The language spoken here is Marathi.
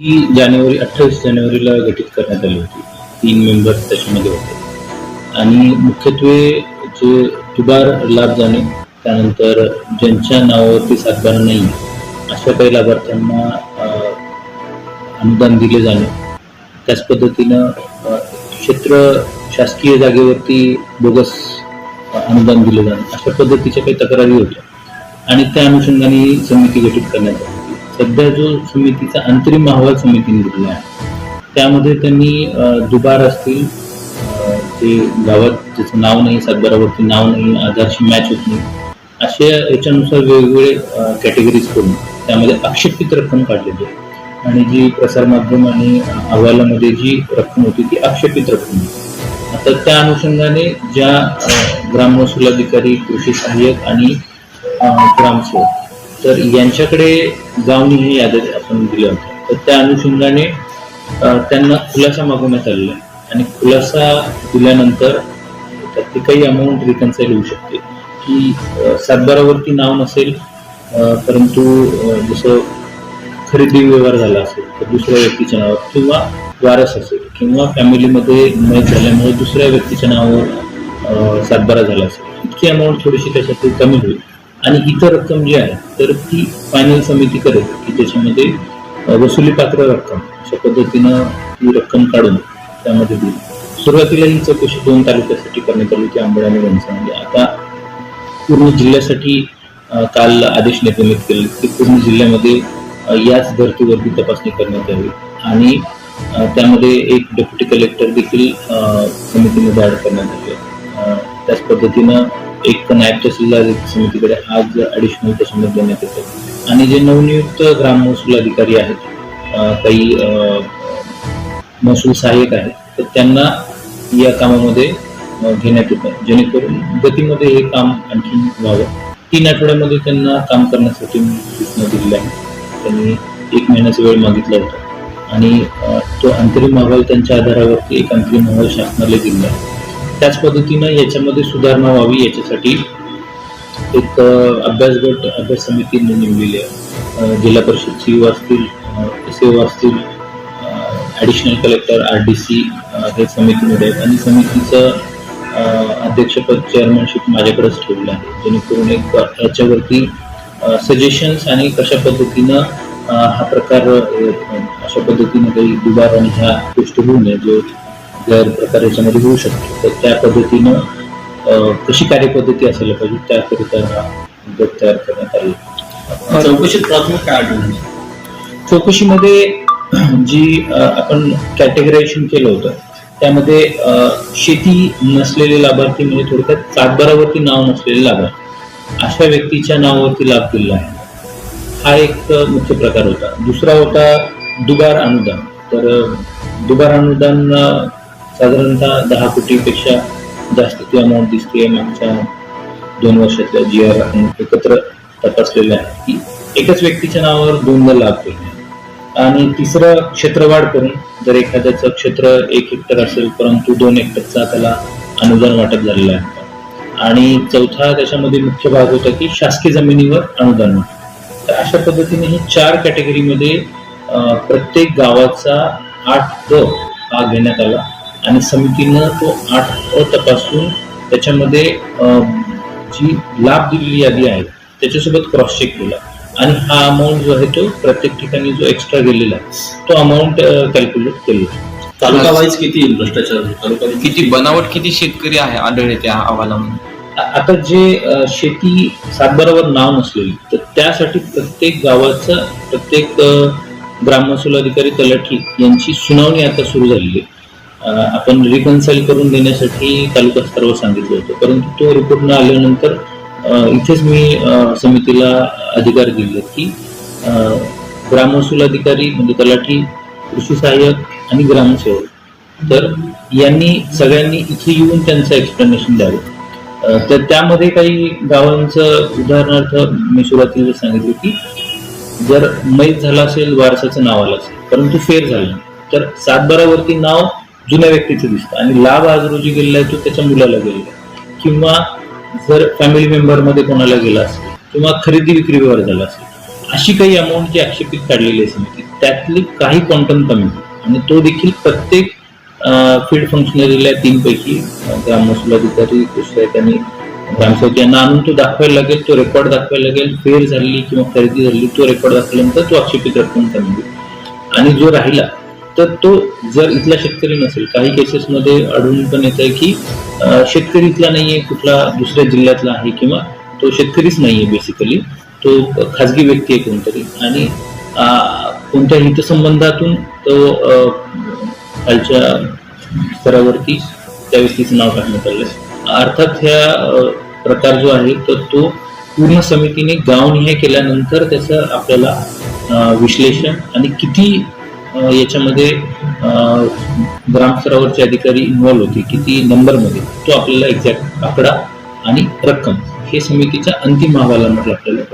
ही जानेवारी अठ्ठावीस जानेवारीला गठीत करण्यात आली होती. तीन मेंबर्स त्याच्यामध्ये होते. आणि मुख्यत्वे जे तुबार लाभ जाणे त्यानंतर ज्यांच्या नावावरती सातबारा नाही अशा काही लाभार्थ्यांना अनुदान दिले जाणे. त्याच पद्धतीनं क्षेत्र शासकीय जागेवरती बोगस अनुदान दिलं जाणं. अशा पद्धतीच्या काही तक्रारी होत्या. आणि त्या अनुषंगाने ही समिती गठीत करण्यात आली. सध्या जो समितीचा अंतरिम अहवाल समितीने दिलेला आहे त्यामध्ये त्यांनी दुबार असतील ते गावात ज्याचं नाव नाही सातबारावरती नाव नाही आधारशी मॅच होत नाही अशा याच्यानुसार वेगवेगळे कॅटेगरीज करून त्यामध्ये आक्षेपित रक्कम काढलेली आहे. आणि जी प्रसारमाध्यम आणि अहवालामध्ये जी रक्कम होती ती आक्षेपित रक्कम होती आता त्या अनुषंगाने ज्या अ, ग्राममहसूल अधिकारी कृषी सहाय्यक आणि ग्रामसेवक तर यांच्याकडे गावनी ही यादी आपण दिल्या होत्या तर त्या अनुषंगाने त्यांना खुलासा मागवण्यात आलेला आहे. आणि खुलासा दिल्यानंतर त्यात काही अमाऊंट रिकन्साईल होऊ शकते. की सातबारावरती नाव नसेल परंतु जसं खरेदी व्यवहार झाला असेल तर दुसऱ्या व्यक्तीच्या नावावर किंवा वारस असेल किंवा फॅमिलीमध्ये मयत झाल्यामुळे दुसऱ्या व्यक्तीच्या नावावर सातबारा झाला असेल इतकी अमाऊंट थोडीशी त्याच्यातली कमी होईल. आणि इतर रक्कम जी आहे तर ती फायनल समिती करेल की त्याच्यामध्ये वसुली पात्र रक्कम अशा पद्धतीनं ती रक्कम काढून त्यामध्ये दिली. सुरुवातीला ही चौकशी दोन तालुक्यासाठी करण्यात आली होती आंबड आणि म्हणजे आता पूर्ण जिल्ह्यासाठी काल आदेश निर्गमित केले. की पूर्ण जिल्ह्यामध्ये याच धर्तीवरती तपासणी करण्यात यावी. आणि त्यामध्ये एक डेप्युटी कलेक्टर देखील समितीमध्ये ऍड करण्यात आले त्याच पद्धतीनं एक नायब तहसीलदार समितीकडे आज ऍडिशनल त्याच्यामध्ये देण्यात येते. आणि जे नवनियुक्त ग्राम महसूल अधिकारी आहेत काही महसूल सहाय्यक आहेत तर त्यांना या कामामध्ये घेण्यात येतं. जेणेकरून गतीमध्ये हे काम आणखी व्हावं. तीन आठवड्यामध्ये त्यांना काम करण्यासाठी सूचना दिलेल्या आहेत. त्यांनी एक महिन्याचा वेळ मागितला होता. आणि तो अंतरिम अहवाल त्यांच्या आधारावरती एक अंतरिम अहवाल शासनाला दिला आहे. त्याच पद्धतीनं याच्यामध्ये सुधारणा व्हावी याच्यासाठी एक अभ्यास गट अभ्यास समिती नेमलेली आहे. जिल्हा परिषद सीओ असतील एस असतील additional collector R D C हे समितीमध्ये आहेत. आणि समितीचं अध्यक्षपद चेअरमनशिप माझ्याकडेच ठेवलं आहे. जेणेकरून एक याच्यावरती सजेशन्स आणि कशा पद्धतीनं हा प्रकार अशा पद्धतीनं काही दुबार आणि ह्या गोष्टी होऊ नये जो गैरप्रकार याच्यामध्ये होऊ शकतो. तर त्या पद्धतीनं कशी कार्यपद्धती असायला पाहिजे त्याकरिता हा गट तयार करण्यात आला चौकशीत प्राथमिक काय आढळून? चौकशीमध्ये जी आपण कॅटेगरायझेशन केलं होतं त्यामध्ये शेती नसलेले लाभार्थी म्हणजे थोडक्यात सातबारावरती नाव नसलेले लाभार्थी. अशा व्यक्तीच्या नावावरती लाभ दिला आहे. हा एक मुख्य प्रकार होता. दुसरा होता दुबार अनुदान. तर दुबार अनुदान साधारणतः दहा कोटीपेक्षा जास्त ती अमाऊंट दिसते मागच्या दोन वर्षातल्या जी आर आपण एकत्र तपासलेल्या. आहे की एकाच व्यक्तीच्या नावावर दोनदा लाभ दिले आणि तिसरं क्षेत्रवाढ करून जर एखाद्याचं क्षेत्र एक हेक्टर असेल परंतु दोन हेक्टरचा त्याला अनुदान वाटप झालेलं आहे. आणि चौथा त्याच्यामध्ये मुख्य भाग होता की शासकीय जमिनीवर अनुदान वाटप. तर अशा पद्धतीने ही चार कॅटेगरीमध्ये प्रत्येक गावाचा आठ क हा घेण्यात आला. आणि समितीनं तो आठ अ तपासून त्याच्यामध्ये जी लाभ दिलेली यादी आहे त्याच्यासोबत क्रॉस चेक केला. आणि हा अमाऊंट जो आहे तो प्रत्येक ठिकाणी जो एक्स्ट्रा गेलेला आहे तो अमाऊंट कॅल्क्युलेट केला तालुका वाईज किती भ्रष्टाचार? तालुका किती बनावट किती शेतकरी आहे आढळले त्या अहवालामध्ये आ- आता जे शेती सातबारावर नाव नसलेली तर त्यासाठी प्रत्येक गावाचं प्रत्येक अ, ग्राममहसूल अधिकारी तलाठी यांची सुनावणी आता सुरू झालेली आहे. आपण रिकन्साईल करून देण्यासाठी तालुका स्तरावर सांगितलं होतं. परंतु तो रिपोर्ट न आल्यानंतर इथेच मी समितीला अधिकार दिले की अ, अधिकारी म्हणजे तलाठी कृषी सहाय्यक आणि ग्रामसेवक. तर यांनी सगळ्यांनी इथे येऊन त्यांचं एक्सप्लेनेशन द्यावं. तर त्यामध्ये काही गावांचं उदाहरणार्थ मी सुरुवातीला सांगितलं की जर मैत झाला असेल वारसाचं नाव आलं असेल परंतु फेर झालं तर सातबारावरती नाव जुन्या व्यक्तीचं दिसतं. आणि लाभ आज रोजी गेलेला आहे तो त्याच्या मुलाला गेलेला आहे. किंवा जर फॅमिली मेंबरमध्ये कोणाला गेला असेल किंवा खरेदी विक्री व्यवहार झाला असेल अशी काही अमाऊंट जी आक्षेपित काढलेली आहे समिती त्यातली काही क्वांटम कमी आणि तो देखील प्रत्येक फील्ड फंक्शनरीला तीनपैकी ग्राम महसूल अधिकारी कृषी आहे आणि ग्रामसेवक यांना आणून तो दाखवायला लागेल तो रेकॉर्ड दाखवायला लागेल फेर झाली किंवा खरेदी झाली तो रेकॉर्ड दाखवल्यानंतर तो आक्षेपित रक्कम कमी आणि जो राहिला तर तो जर इथला शेतकरी नसेल काही केसेसमध्ये आढळून पण येत आहे की शेतकरी इथला नाही आहे कुठला दुसऱ्या जिल्ह्यातला आहे किंवा तो शेतकरीच नाही आहे बेसिकली तो खाजगी व्यक्ती आहे कोणतरी. आणि कोणत्या हितसंबंधातून तो खालच्या स्तरावरती त्या व्यक्तीचं नाव काढण्यात आलं अर्थात ह्या प्रकार जो आहे तर तो पूर्ण समितीने गावनिहाय केल्यानंतर त्याचं आपल्याला विश्लेषण आणि किती याच्यामध्ये ग्रामस्तरावरचे अधिकारी इन्व्हॉल्व होते किती नंबरमध्ये तो आपल्याला एक्झॅक्ट आकडा आणि रक्कम हे समितीच्या अंतिम अहवालामध्ये आपल्याला